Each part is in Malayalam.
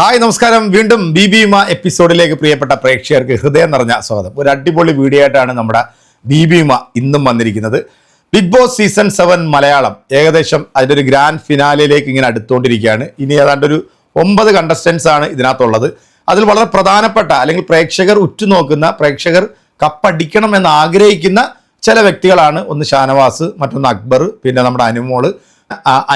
ഹായ് നമസ്കാരം. വീണ്ടും ബി ബി ഉമ എപ്പിസോഡിലേക്ക് പ്രിയപ്പെട്ട പ്രേക്ഷകർക്ക് ഹൃദയം നിറഞ്ഞ സ്വാഗതം. ഒരു അടിപൊളി വീഡിയോ ആയിട്ടാണ് നമ്മുടെ ബി ബി മ ഇന്നും വന്നിരിക്കുന്നത്. Big boss season seven Malayalam ഏകദേശം അതിന്റെ ഒരു ഗ്രാൻഡ് ഫിനാലയിലേക്ക് ഇങ്ങനെ അടുത്തുകൊണ്ടിരിക്കുകയാണ്. ഇനി ഏതാണ്ട് ഒരു ഒമ്പത് കണ്ടസ്റ്റൻസ് ആണ് ഇതിനകത്തുള്ളത്. അതിൽ വളരെ പ്രധാനപ്പെട്ട അല്ലെങ്കിൽ പ്രേക്ഷകർ ഉറ്റുനോക്കുന്ന പ്രേക്ഷകർ കപ്പടിക്കണം എന്ന് ആഗ്രഹിക്കുന്ന ചില വ്യക്തികളാണ് ഒന്ന് ഷാനവാസ് മറ്റൊന്ന് അക്ബർ പിന്നെ നമ്മുടെ അനുമോൾ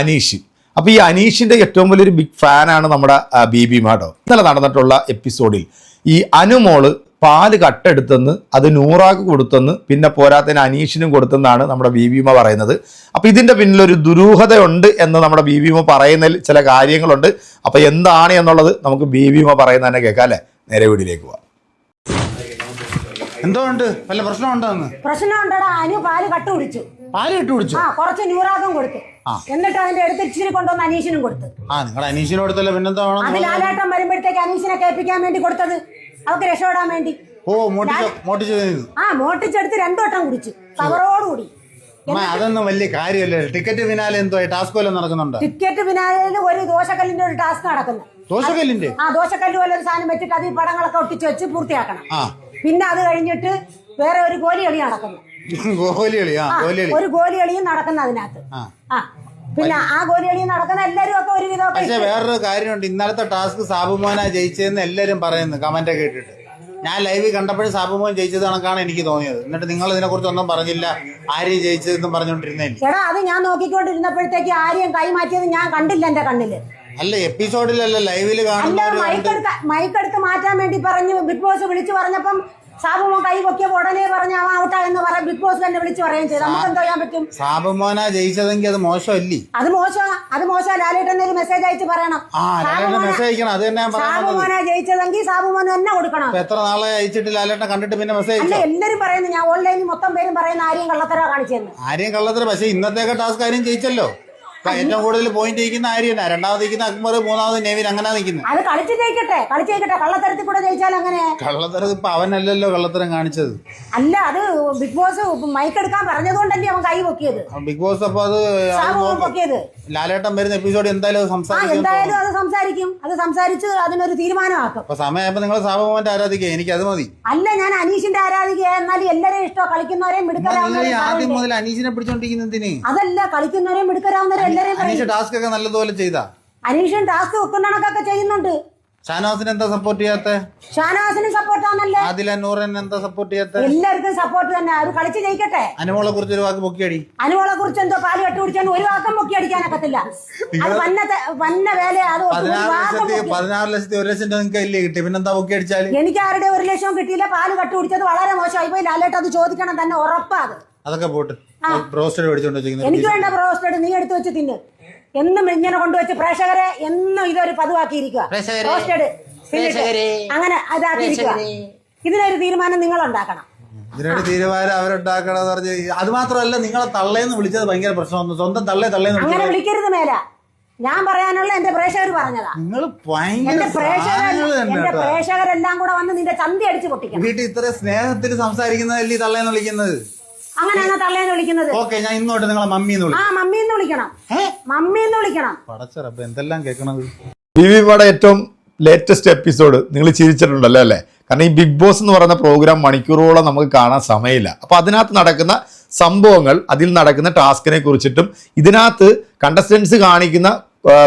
അനീഷ്. അപ്പൊ ഈ അനീഷിന്റെ ഏറ്റവും വലിയൊരു ബിഗ് ഫാനാണ് നമ്മുടെ ബി ബീബി മാഡോ ഇന്നലെ നടന്നിട്ടുള്ള എപ്പിസോഡിൽ ഈ അനുമോൾ പാൽ കട്ടെടുത്തെന്ന് അത് നൂറാക്ക് കൊടുത്തെന്ന് പിന്നെ പോരാത്തതിന് അനീഷിനും കൊടുത്തെന്നാണ് നമ്മുടെ ബീബിമ പറയുന്നത്. അപ്പൊ ഇതിന്റെ പിന്നിലൊരു ദുരൂഹതയുണ്ട് എന്ന് നമ്മുടെ ബീബിമ പറയുന്നതിൽ ചില കാര്യങ്ങളുണ്ട്. അപ്പൊ എന്താണ് എന്നുള്ളത് നമുക്ക് ബീബിമ പറയുന്ന തന്നെ കേൾക്കാം അല്ലെ? നേരെ വീടിലേക്ക് പോവാം. എന്തോ ഉണ്ട്? വല്ല പ്രശ്നമുണ്ടോ എന്ന്? പ്രശ്നം അനു പാൽ കട്ട് കുടിച്ചു. പാൽ ഇട്ട് കുടിച്ചു? ആ കുറച്ച് ന്യൂറാഗം കൊടുത്തു. എന്നിട്ട് അതിന്റെ അടുത്ത് ഇച്ചിരി കൊണ്ടുവന്ന് അനീഷിനും കൊടുത്തു. ആ നിങ്ങളുടെ അനീഷിനോടത്തല്ലേ പിന്നെന്താ വേണം അത് ലാലേട്ടൻ വരുമ്പോഴത്തേക്ക് അനീഷിനെ കേൾപ്പിക്കാൻ വേണ്ടി കൊടുത്തത്. അവർക്ക് രക്ഷപ്പെടാൻ വേണ്ടി. ഓ മോട്ടിച്ച് മോട്ടിച്ച് ആ മോട്ടിച്ചെടുത്ത് രണ്ടു വട്ടം കുടിച്ചു. കവറോടുകൂടി. അമ്മ അതൊന്നും വലിയ കാര്യമല്ലേ? ടിക്കറ്റ് പിന്നാലെ എന്തോ ടാസ്ക് വല്ലതും നടക്കുന്നുണ്ട്? ടിക്കറ്റ് പിന്നാലെ ഒരു ദോശക്കല്ലിന്റെ ഒരു ടാസ്ക് നടക്കുന്നു. ദോശക്കല്ലിന്റെ? ആ ദോശക്കല്ല് പോലെ ഒരു സാധനം വെച്ചിട്ട് അത് ഈ പടങ്ങളൊക്കെ ഒട്ടിച്ച് വെച്ച് പൂർത്തിയാക്കണം. പിന്നെ അത് കഴിഞ്ഞിട്ട് വേറെ ഒരു കോലി കളി നടക്കുന്നു. ഗോലി കളി ആ ആ, ഗോലി കളി ഒരു ഗോലി കളിയും നടക്കുന്ന അതിനകത്ത്. ആ. ആ പിന്നെ ആ ഗോലി കളിയും നടക്കുന്ന എല്ലാരും ഒക്കെ ഒരു വിധം പക്ഷെ വേറൊരു കാര്യമുണ്ട്. ഇന്നലത്തെ ടാസ്ക് സാബുമോന ജയിച്ചതെന്ന് എല്ലാരും പറയുന്നു കമന്റ് കേട്ടിട്ട് ഞാൻ ലൈവിൽ കണ്ടപ്പോഴും സാബുമോൻ ജയിച്ചത് കണക്കാണ് എനിക്ക് തോന്നിയത്. എന്നിട്ട് നിങ്ങൾ ഇതിനെ കുറിച്ച് ഒന്നും പറഞ്ഞില്ല. ആര്യ ജയിച്ചതെന്നും പറഞ്ഞോണ്ടിരുന്നില്ല എടാ അത് ഞാൻ നോക്കിക്കൊണ്ടിരുന്നപ്പോഴത്തേക്ക് ആരെയും കൈമാറ്റിയത് ഞാൻ കണ്ടില്ല എന്റെ കണ്ണിൽ. അല്ല എപ്പിസോഡിലല്ല ലൈവിൽ മൈക്കെടുക്ക മൈക്കെടുത്ത് മാറ്റാൻ വേണ്ടി പറഞ്ഞു ബിഗ് ബോസ് വിളിച്ചു പറഞ്ഞപ്പം സാബുമോ കൈ പൊക്കിയപ്പോ ഉടനെ പറഞ്ഞു അവൻ ഔട്ടാ എന്ന് ബിഗ് ബോസ് തന്നെ വിളിച്ചു പറയുകയും ചെയ്തു. നമുക്ക് എന്തോ ചെയ്യാൻ പറ്റും? സാബുമോന ജയിച്ചതെങ്കിൽ അത് മോശമല്ലേ? അത് മോശമാ അത് മോശം. ലാലേട്ടൻ ഒരു മെസ്സേജ് അയച്ച് പറയണം. മെസ്സേജ് അയക്കണം. അത് തന്നെ സാബുമോന ജയിച്ചതെങ്കിൽ സാബുമോന തന്നെ കൊടുക്കണം. എത്ര നാളെ അയച്ചിട്ട് ലാലേട്ടൻ കണ്ടിട്ട് പിന്നെ മെസ്സേജ് അല്ല എല്ലാരും പറയുന്നു. ഞാൻ ഓൺലൈനിൽ മൊത്തം പേരും പറയുന്ന ആരെയും കള്ളത്തരോ കാണിച്ചെന്ന് ആരെയും കള്ളത്തര. പക്ഷേ ഇന്നത്തേക്ക് ടാസ്ക് ആരും ജയിച്ചല്ലോ? ഏറ്റവും കൂടുതൽ പോയിന്റ് ഇരിക്കുന്ന തന്നെ രണ്ടാമത് നിൽക്കുന്ന അക്ബർ മൂന്നാമത് നെവിൻ അങ്ങനെ നിൽക്കുന്നത് അത് കളിച്ച് ജയിക്കട്ടെ കളിച്ച് ജയിക്കട്ടെ. കള്ളത്തരത്തിൽ കൂടെ ജയിച്ചാൽ അങ്ങനെ? കള്ളത്തരം ഇപ്പൊ അവനല്ലല്ലോ കള്ളത്തരം കാണിച്ചത്. അല്ല അത് ബിഗ് ബോസ് മൈക്ക് എടുക്കാൻ പറഞ്ഞതുകൊണ്ടല്ലേ അവൻ കൈ പൊക്കിയത്. ബിഗ് ബോസ് അപ്പൊ അത്. പൊക്കിയത്. ലാലേട്ടൻ വരുന്ന എപ്പിസോഡ് എന്തായാലും സംസാരിക്കും എന്തായാലും അത് സംസാരിക്കും. അത് സംസാരിച്ച് അതിനൊരു തീരുമാനമാക്കും. അപ്പൊ സമയമായപ്പോ നിങ്ങൾ സാബുമോന്റെ ആരാധിക്കുക എനിക്ക് അത് മതി. അല്ല ഞാൻ അനീഷിന്റെ ആരാധിക എന്നാലും എല്ലാരെയും ഇഷ്ടം കളിക്കുന്നവരെയും ആദ്യം മുതൽ അനീഷിനെ പിടിച്ചോണ്ടിരിക്കുന്നതിന് അതല്ല കളിക്കുന്നവരെയും മിടുക്കരാവുന്നവരെയും എല്ലാരെയും അനീഷ് ടാസ്ക് ഒക്കെ നല്ലതുപോലെ ചെയ്താ? അനീഷൻ ടാസ്ക് ഒക്കെ കണക്കൊക്കെ ചെയ്യുന്നുണ്ട്. ഷാനവാസിന് എന്താ സപ്പോർട്ട് ചെയ്യാത്ത? ഷാനവാസിന് സപ്പോർട്ടാണല്ലേ ആദില നൂറിന് എന്താ സപ്പോർട്ട് ചെയ്യാത്ത? എല്ലാവർക്കും സപ്പോർട്ട് തന്നെ. അവർ കളിച്ച് ജയിക്കട്ടെ? അനുമോളെ കുറിച്ച് ഒരു വാക്ക് പൊക്കിയടി. അനുമോളെ കുറിച്ച് എന്തോ പാൽ കെട്ടുപിടിച്ചാൽ ഒരു വാക്കം പൊക്കി അടിക്കാനൊക്കത്തില്ല അത് വന്ന വന്ന വേല അത് പതിനാറ് ലക്ഷത്തി ഒരു ലക്ഷം നിങ്ങൾക്ക് അല്ലേ കിട്ടി? പിന്നെന്താ പൊക്കി അടിച്ചാൽ എനിക്ക് ആരുടെ ഒരു ലക്ഷം കിട്ടിയില്ല. പാൽ കട്ടുപിടിച്ചത് വളരെ മോശമായി പോയി. ലാലേട്ട് അത് ചോദിക്കണം തന്നെ. ഉറപ്പാ അത്. അതൊക്കെ പോട്ട്. ബ്രോസ്റ്റഡ് മേടിച്ചോണ്ട് എനിക്ക് വേണ്ട ബ്രോസ്റ്റഡ് നീ എടുത്തു വെച്ച് തിന്ന്. എന്നും ഇങ്ങനെ കൊണ്ടുവച്ച് പ്രേക്ഷകരെ എന്നും ഇതൊരു പതിവാക്കിയിരിക്കുക. ബ്രോസ്റ്റഡ് അങ്ങനെ അതാക്കിയിരിക്കുക. ഇതിനൊരു തീരുമാനം നിങ്ങൾ ഉണ്ടാക്കണം ഇതിനൊരു തീരുമാനം അവരുണ്ടാക്കണമെന്ന് പറഞ്ഞ് അത് മാത്രമല്ല നിങ്ങളെ തള്ളേന്ന് വിളിച്ചത് ഭയങ്കര പ്രശ്നമാണ് സ്വന്തം തള്ളേ തള്ളേന്ന് അങ്ങനെ വിളിക്കരുത് മേല. ഞാൻ പറയാനുള്ള എന്റെ പ്രേക്ഷകർ പറഞ്ഞതാ. നിങ്ങൾ ഭയങ്കര എന്റെ പ്രേക്ഷകർ എന്റെ പ്രേക്ഷകരെല്ലാം കൂടെ വന്ന് നിന്റെ ചന്തി അടിച്ച് പൊട്ടിക്കണം. വീട്ടിൽ ഇത്ര സ്നേഹത്തിൽ സംസാരിക്കുന്നതല്ലേ ഈ തള്ളേന്ന് വിളിക്കുന്നത്? അങ്ങനെയാണ് തള്ളേന്ന് വിളിക്കുന്നത്. ഓക്കെ ഞാൻ ഇന്നോട്ട് നിങ്ങളെ മമ്മി മമ്മിന്ന് ആ മമ്മി എന്ന് വിളിക്കണം. മമ്മി എന്ന് വിളിക്കണം. പടച്ചറപ്പ് എന്തെല്ലാം കേൾക്കണത്? ബിവി ഏറ്റവും ലേറ്റസ്റ്റ് എപ്പിസോഡ് നിങ്ങൾ ചിരിച്ചിട്ടുണ്ടല്ലോ അല്ലേ? കാരണം ഈ ബിഗ് ബോസ് എന്ന് പറയുന്ന പ്രോഗ്രാം മണിക്കൂറുകളോളം നമുക്ക് കാണാൻ സമയമില്ല. അപ്പോൾ അതിനകത്ത് നടക്കുന്ന സംഭവങ്ങൾ അതിൽ നടക്കുന്ന ടാസ്കിനെ കുറിച്ചിട്ടും ഇതിനകത്ത് കണ്ടസ്റ്റൻസ് കാണിക്കുന്ന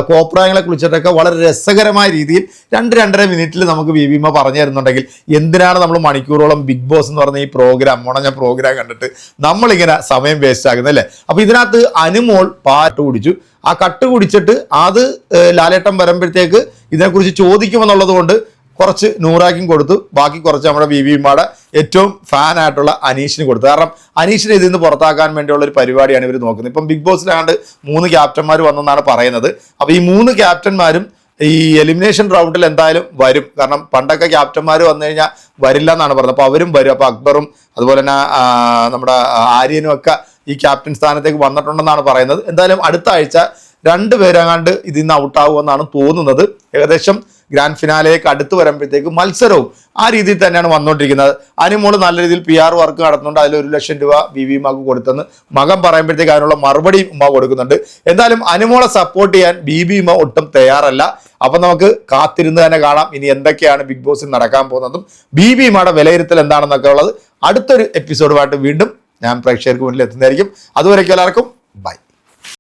കോപ്രായങ്ങളെ കുറിച്ചിട്ടൊക്കെ വളരെ രസകരമായ രീതിയിൽ രണ്ട് രണ്ടര മിനിറ്റിൽ നമുക്ക് ബി വിമ പറഞ്ഞു തരുന്നുണ്ടെങ്കിൽ എന്തിനാണ് നമ്മൾ മണിക്കൂറോളം ബിഗ് ബോസ് എന്ന് പറഞ്ഞ ഈ പ്രോഗ്രാം മുണഞ്ഞ പ്രോഗ്രാം കണ്ടിട്ട് നമ്മളിങ്ങനെ സമയം വേസ്റ്റ് ആകുന്നത് അല്ലേ? അപ്പോൾ ഇതിനകത്ത് അനുമോൾ പാട്ട് കുടിച്ചു. ആ കട്ട് കുടിച്ചിട്ട് അത് ലാലേട്ടം വരുമ്പോഴത്തേക്ക് ഇതിനെക്കുറിച്ച് ചോദിക്കുമെന്നുള്ളത് കൊണ്ട് കുറച്ച് നൂറാക്കും കൊടുത്തു. ബാക്കി കുറച്ച് നമ്മുടെ ബി വിമാടെ ഏറ്റവും ഫാനായിട്ടുള്ള അനീഷിന് കൊടുത്തു. കാരണം അനീഷിനെ ഇതിൽ നിന്ന് പുറത്താക്കാൻ വേണ്ടിയുള്ള ഒരു പരിപാടിയാണ് ഇവർ നോക്കുന്നത്. ഇപ്പം ബിഗ് ബോസിലാണ്ട് മൂന്ന് ക്യാപ്റ്റന്മാർ വന്നെന്നാണ് പറയുന്നത്. അപ്പോൾ ഈ മൂന്ന് ക്യാപ്റ്റന്മാരും ഈ എലിമിനേഷൻ റൗണ്ടിൽ എന്തായാലും വരും. കാരണം പണ്ടൊക്കെ ക്യാപ്റ്റന്മാർ വന്നു കഴിഞ്ഞാൽ വരില്ല എന്നാണ് പറഞ്ഞത്. അപ്പോൾ അവരും വരും. അപ്പോൾ അക്ബറും അതുപോലെ തന്നെ നമ്മുടെ ആര്യനും ഒക്കെ ഈ ക്യാപ്റ്റൻ സ്ഥാനത്തേക്ക് വന്നിട്ടുണ്ടെന്നാണ് പറയുന്നത്. എന്തായാലും അടുത്ത ആഴ്ച രണ്ട് പേരെങ്ങാണ്ട് ഇതിൽ നിന്ന് ഔട്ടാകുമെന്നാണ് തോന്നുന്നത്. ഏകദേശം ഗ്രാൻഡ് ഫിനാലേക്ക് അടുത്ത് വരുമ്പോഴത്തേക്ക് മത്സരവും ആ രീതിയിൽ തന്നെയാണ് വന്നുകൊണ്ടിരിക്കുന്നത്. അനുമോൾ നല്ല രീതിയിൽ പി ആർ വർക്ക് നടത്തുന്നുണ്ട്. അതിൽ ഒരു ലക്ഷം രൂപ ബി വി മാക്ക് കൊടുത്തെന്ന് മകൻ പറയുമ്പോഴത്തേക്ക് അതിനുള്ള മറുപടി ഉമ്മ കൊടുക്കുന്നുണ്ട്. എന്തായാലും അനുമോളെ സപ്പോർട്ട് ചെയ്യാൻ ബി ബി ഉമ്മ ഒട്ടും തയ്യാറല്ല. അപ്പം നമുക്ക് കാത്തിരുന്ന് തന്നെ കാണാം. ഇനി എന്തൊക്കെയാണ് ബിഗ് ബോസിൽ നടക്കാൻ പോകുന്നതും. ബി ബി ഉമ്മയുടെ വിലയിരുത്തൽ എന്താണെന്നൊക്കെ ഉള്ളത് അടുത്തൊരു എപ്പിസോഡുമായിട്ട് വീണ്ടും ഞാൻ പ്രേക്ഷകർക്ക് മുന്നിൽ എത്തുന്നതായിരിക്കും. അതുവരേക്കും എല്ലാവർക്കും ബൈ